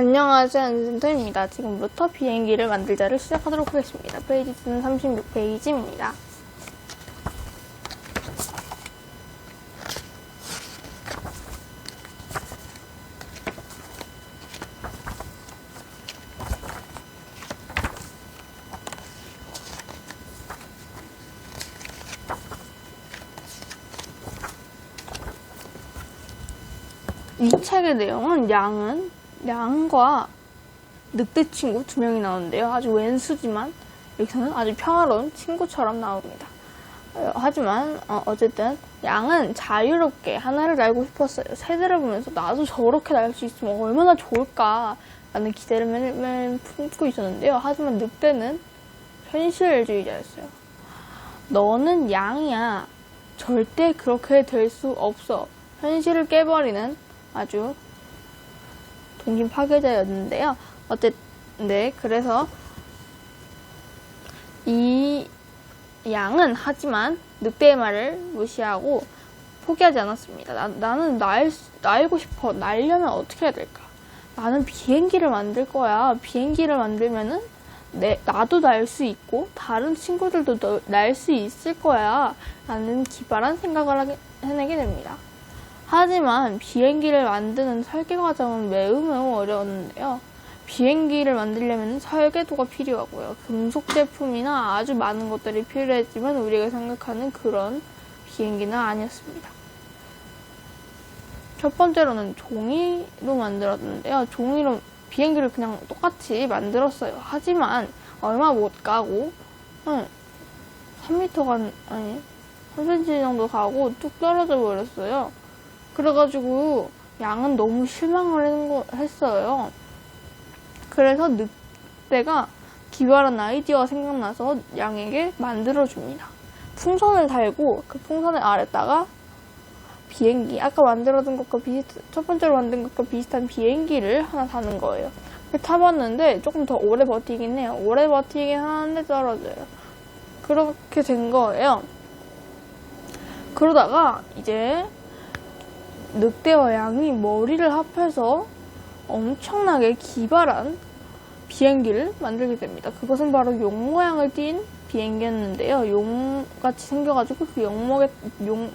안녕하세요. 안센터입니다. 지금부터 비행기를 만들자를 시작하도록 하겠습니다. 페이지 수는 36페이지입니다. 이 책의 내용은 양은 양과 늑대 친구 두 명이 나오는데요. 아주 왼수지만 여기서는 아주 평화로운 친구처럼 나옵니다. 어, 하지만 어, 쨌든 양은 자유롭게 하나를 날고 싶었어요. 새들을 보면서 나도 저렇게 날 수 있으면 얼마나 좋을까 라는 기대를 품고 있었는데요. 하지만 늑대는 현실주의자였어요. 너는 양이야. 절대 그렇게 될 수 없어. 현실을 깨버리는 아주 동심 파괴자였는데요. 어쨌든 네, 그래서 이 양은 하지만 늑대의 말을 무시하고 포기하지 않았습니다. 나, 나는 날, 날고 싶어. 날려면 어떻게 해야 될까? 나는 비행기를 만들 거야. 비행기를 만들면은 내, 나도 날 수 있고 다른 친구들도 날 수 있을 거야. 라는 기발한 생각을 하게, 해내게 됩니다. 하지만 비행기를 만드는 설계 과정은 매우 매우 어려웠는데요. 비행기를 만들려면 설계도가 필요하고요. 금속 제품이나 아주 많은 것들이 필요했지만 우리가 생각하는 그런 비행기는 아니었습니다. 첫 번째로는 종이로 만들었는데요. 종이로 비행기를 그냥 똑같이 만들었어요. 하지만 얼마 못 가고 한 3m가 아니 3cm 정도 가고 뚝 떨어져 버렸어요. 그래가지고 양은 너무 실망을 했어요. 그래서 늑대가 기발한 아이디어가 생각나서 양에게 만들어줍니다. 풍선을 달고 그 풍선을 아래다가 비행기, 아까 만들어둔 것과 비슷, 첫 번째로 만든 것과 비슷한 비행기를 하나 다는 거예요. 타봤는데 조금 더 오래 버티긴 해요. 오래 버티긴 하는데 떨어져요. 그렇게 된 거예요. 그러다가 이제 늑대와 양이 머리를 합해서 엄청나게 기발한 비행기를 만들게 됩니다. 그것은 바로 용 모양을 띈 비행기였는데요. 용 같이 생겨가지고 그 용목의 용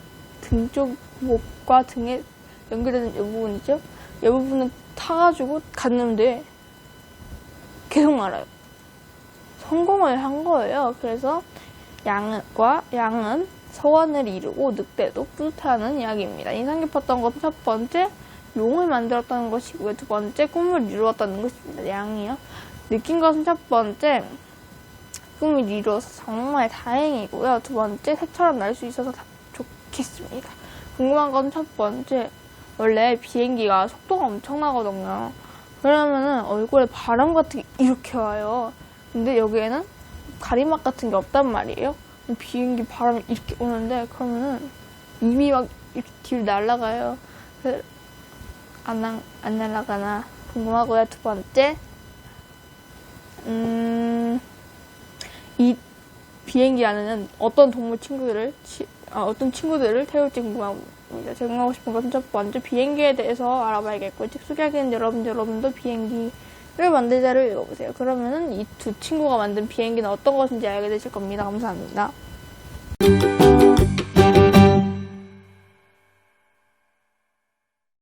등 쪽 목과 등에 연결되는 이 부분이죠. 이 부분을 타가지고 갔는데 계속 말아요. 성공을 한 거예요. 그래서 양과 양은 소원을 이루고 늑대도 뿌듯해하는 이야기입니다. 인상 깊었던 건첫 번째 용을 만들었다는 것이고요. 두 번째 꿈을 이루었다는 것입니다. 양이요. 느낀 것은 첫 번째 꿈을 이루어서 정말 다행이고요. 두 번째 새처럼 날 수 있어서 다- 좋겠습니다. 궁금한 건 첫 번째 원래 비행기가 속도가 엄청나거든요. 그러면은 얼굴에 바람 같은 게 이렇게 와요. 근데 여기에는 가리막 같은 게 없단 말이에요. 비행기 바람이 이렇게 오는데 그러면은 이미 막 이렇게 뒤로 날아가요. 그, 안, 날- 안 날아가나 궁금하고요. 두 번째, 음, 이 비행기 안에는 어떤 동물 친구들을 치- 아, 어떤 친구들을 태울지 궁금합니다. 제공하고 싶은 것은 첫 번째 비행기에 대해서 알아봐야겠고 특수하기는 여러분 여러분도 비행기 를 만들자를 읽어보세요. 그러면은 이 두 친구가 만든 비행기는 어떤 것인지 알게 되실 겁니다. 감사합니다.